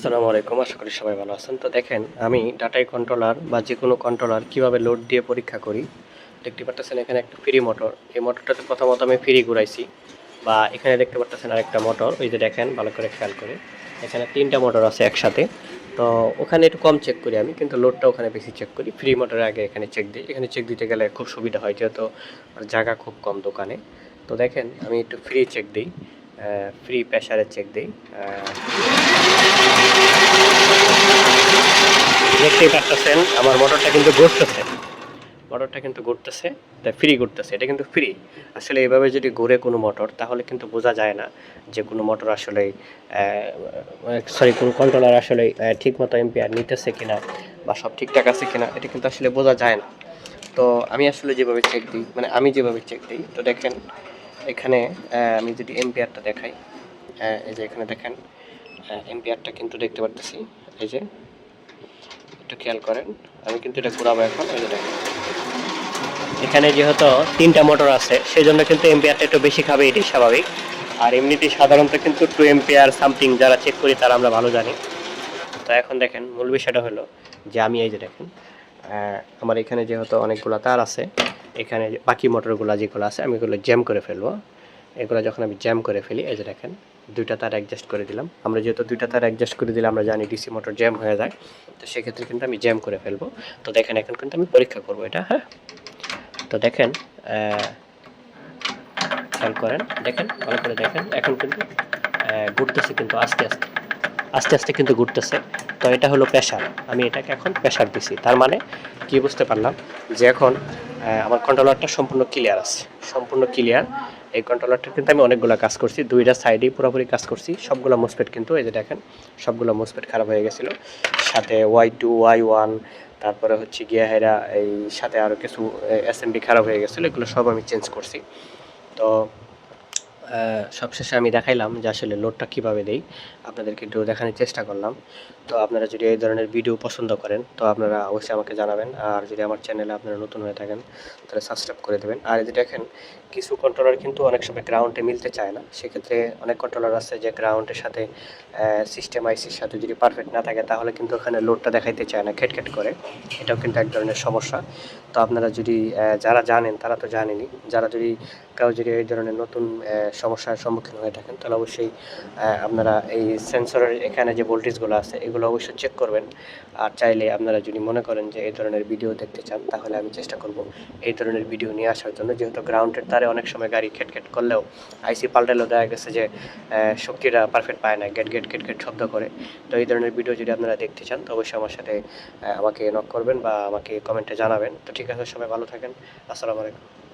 আসসালামু আলাইকুম, আশা করি সবাই ভালো আছেন। তো দেখেন, আমি ডাটাই কন্ট্রোলার বা যে কোনো কন্ট্রোলার কীভাবে লোড দিয়ে পরীক্ষা করি, দেখতে পাচ্ছেন এখানে একটা ফ্রি মোটর এই মোটরটাতে প্রথমত আমি ফ্রি ঘুরাইছি বা এখানে দেখতে পাচ্ছেন আরেকটা মোটর ওই যে দেখেন, ভালো করে খেয়াল করে। এখানে তিনটা মোটর আছে একসাথে। তো ওখানে একটু কম চেক করি আমি, কিন্তু লোডটা ওখানে বেশি চেক করি। ফ্রি মোটরের আগে এখানে চেক দিই। এখানে চেক দিতে গেলে খুব সুবিধা হয়, যেহেতু জায়গা খুব কম দোকানে। তো দেখেন, আমি একটু ফ্রি চেক দিই ফ্রি প্রেশারে চেক দিই দেখতেই পারতেছেন, আমার মোটরটা কিন্তু ঘুরতেছে। মোটরটা কিন্তু ঘুরতেছে, তাই ফ্রি ঘুরতেছে, এটা কিন্তু ফ্রি আসলে এভাবে যদি ঘুরে কোনো মোটর তাহলে কিন্তু বোঝা যায় না যে কোনো মোটর আসলে সরি কোনো কন্ট্রোলার আসলে ঠিক মতো এম্পিয়ার নিতেছে কিনা বা সব ঠিকঠাক আছে কিনা, এটা কিন্তু আসলে বোঝা যায় না। তো আমি আসলে যেভাবে চেক দিই মানে আমি যেভাবে চেক দিই, তো দেখেন, এখানে আমি যদি এম্পিয়ারটা দেখাই এই যে এখানে দেখেন এম্পিয়ারটা কিন্তু দেখতে পারতেছি, এই যে একটু খেয়াল করেন। আমি কিন্তু এটা ঘোরাবো এখন যে দেখেন। এখানে যেহেতু তিনটা মোটর আছে সেই জন্য কিন্তু এম্পিয়ারটা একটু বেশি খাবে এটি স্বাভাবিক। আর এমনিতেই সাধারণত কিন্তু টু এম্পিয়ার সামথিং যারা চেক করি, তারা আমরা ভালো জানি। তো এখন দেখেন, মূল বিষয়টা হলো যে আমি এই যে দেখেন আমার এখানে যেহেতু অনেকগুলো তার আছে, এখানে বাকি মোটরগুলো যেগুলো আছে, আমি এগুলো জ্যাম করে ফেলব। এগুলো যখন আমি জ্যাম করে ফেলি, এই যে দেখেন, দুইটা তার অ্যাডজাস্ট করে দিলাম। আমরা যেহেতু দুইটা তার অ্যাডজাস্ট করে দিলে আমরা জানি ডিসি মোটর জ্যাম হয়ে যায়, তো সেক্ষেত্রে কিন্তু আমি জ্যাম করে ফেলব। তো দেখেন, এখন কিন্তু আমি পরীক্ষা করব এটা হ্যাঁ? তো দেখেন খেয়াল করেন, দেখেন, ভালো করে দেখেন, এখন কিন্তু ঘুরতেছে কিন্তু আস্তে আস্তে আস্তে আস্তে কিন্তু ঘুরতেছে। তো এটা হলো প্রেশার আমি এটাকে এখন প্রেশার দিছি। তার মানে কি বুঝতে পারলাম? যে এখন আমার কন্ট্রোলারটা সম্পূর্ণ ক্লিয়ার আছে, সম্পূর্ণ ক্লিয়ার এই কন্ট্রোলারটা কিন্তু আমি অনেকগুলো কাজ করছি, দুইটা সাইডেই পুরোপুরি কাজ করছি, সবগুলো মোসপেট কিন্তু এই যে দেখেন, সবগুলো মোসপেট খারাপ হয়ে গেছিল। সাথে ওয়াই টু ওয়াই ওয়ান তারপরে হচ্ছে গিয়া হেরা এই সাথে আরও কিছু এসএমবি খারাপ হয়ে গেছিল, এগুলো সব আমি চেঞ্জ করছি। তো সবশেষে আমি দেখাইলাম যে আসলে লোডটা কীভাবে দেই। আপনাদেরকে একটু দেখানোর চেষ্টা করলাম। তো আপনারা যদি এই ধরনের ভিডিও পছন্দ করেন, তো আপনারা অবশ্যই আমাকে জানাবেন। আর যদি আমার চ্যানেলে আপনারা নতুন হয়ে থাকেন, তাহলে সাবস্ক্রাইব করে দেবেন। আর যদি দেখেন, কিছু কন্ট্রোলার কিন্তু অনেক সময় গ্রাউন্ডে মিলতে চায় না। সেক্ষেত্রে অনেক কন্ট্রোলার আছে যে গ্রাউন্ডের সাথে সিস্টেম আইসির সাথে যদি পারফেক্ট না থাকে, তাহলে কিন্তু ওখানে লোডটা দেখাইতে চায় না খেটখেট করে। এটাও কিন্তু এক ধরনের সমস্যা। তো আপনারা যদি যারা জানেন, তারা তো জানেনই। যারা যদি কেউ যদি এই ধরনের নতুন সমস্যার সম্মুখীন হয়ে থাকেন, তাহলে অবশ্যই আপনারা এই সেন্সরের এখানে যে ভোল্টেজগুলো আছে, এগুলো অবশ্যই চেক করবেন। আর চাইলে আপনারা যদি মনে করেন যে এই ধরনের ভিডিও দেখতে চান, তাহলে আমি চেষ্টা করব এই ধরনের ভিডিও নিয়ে আসার জন্য। যেহেতু গ্রাউন্ডের তারে অনেক সময় গাড়ি খেটখেট করলেও আইসি পাল্টালেও দেখা গেছে যে শক্তিটা পারফেক্ট পায় না গেট গেট গেট গেট শব্দ করে। তো এই ধরনের ভিডিও যদি আপনারা দেখতে চান, তো অবশ্যই আমার সাথে আমাকে নক করবেন বা আমাকে কমেন্টে জানাবেন। তো ঠিক আছে, সবাই ভালো থাকেন। আসসালামু আলাইকুম।